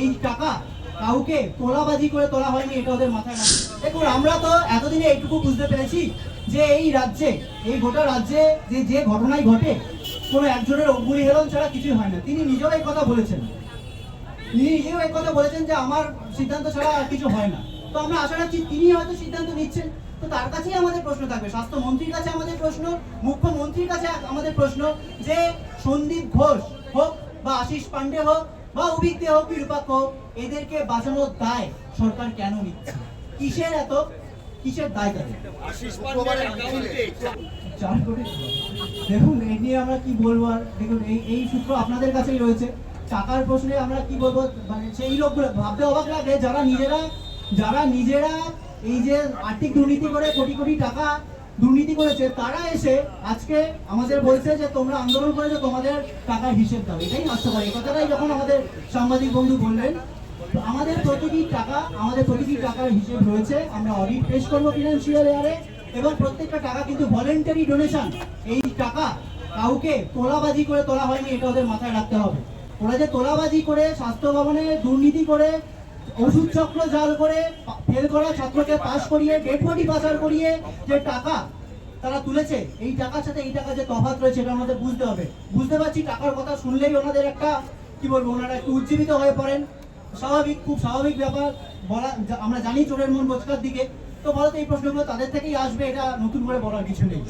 এই টাকা কাউকে তোলাবাজি করে তোলা হয়নি, এটা ওদের মাথায় না। দেখুন, আমরা তো এতদিনে এইটুকু বুঝতে পেরেছি যে এই রাজ্যে, এই গোটা রাজ্যে যে যে ঘটনাই ঘটে, কোনো একজনের অগ্নি হেলন ছাড়া কিছুই হয় না। তিনি নিজেও এই কথা বলেছেন। তিনি নিজেও এই কথা বলেছেন যে আমার সিদ্ধান্ত ছাড়া আর কিছু হয় না। তো আমরা আশা রাখছি তিনি হয়তো সিদ্ধান্ত নিচ্ছেন। তো তার কাছেই আমাদের প্রশ্ন থাকবে। স্বাস্থ্যমন্ত্রীর কাছে আমাদের প্রশ্ন, মুখ্যমন্ত্রীর কাছে আমাদের প্রশ্ন যে সন্দীপ ঘোষ হোক বা আশিস পান্ডে হোক বা অভিজ্ঞ হোক বিরূপাক্ষ হোক এদেরকে বাঁচানোর দায় সরকার কেন নিচ্ছে? কিসের এত কিসের দায় তাদের? দেখুন এই নিয়ে আমরা কি বলব আর দেখুন এই এই সূত্র আপনাদের কাছেই রয়েছে। টাকার প্রশ্নে আমরা কি বলব মানে সেই লোকগুলো ভাবতে অবাক লাগে যারা নিজেরা যারা নিজেরা এই যে আর্থিক দুর্নীতি করে কোটি কোটি টাকা দুর্নীতি করেছে, তারা এসে আজকে আমাদের বলছে যে তোমরা আন্দোলন করেছ, তোমাদের টাকার হিসেব দাও। এটাই হাস্যকর এই কথাটাই যখন আমাদের সাংবাদিক বন্ধু বললেন আমাদের প্রতিটি টাকা, আমাদের প্রতিটি টাকার হিসেব রয়েছে। আমরা অডিট পেশ করব ফিনান্সিয়াল ইয়ারে এবং প্রত্যেকটা টাকা কিন্তু ভলেন্টারি ডোনেশন এই টাকা কাউকে তোলাবাজি করে তোলা হয়নি, এটা ওদের মাথায় রাখতে হবে। ওরা যে তোলাবাজি করে, স্বাস্থ্য ভবনে দুর্নীতি করে ওষুধ চক্র জাল করে ফেল করা ছাত্রকে পাস করিয়ে, ডেড পাচার করিয়ে যে টাকা তারা তুলেছে, এই টাকার সাথে এই টাকা যে তফাৎ রয়েছে এটা আমাদের বুঝতে হবে। বুঝতে পারছি টাকার কথা শুনলেই ওনাদের একটা, কি বলব, ওনারা একটু উজ্জীবিত হয়ে পড়েন। স্বাভাবিক, খুব স্বাভাবিক ব্যাপার। বলা আমরা জানি চোরের মন বোঝকার দিকে। তো বলতো এই প্রশ্নগুলো তাদের থেকেই আসবে, এটা নতুন করে বলার কিছু নেই।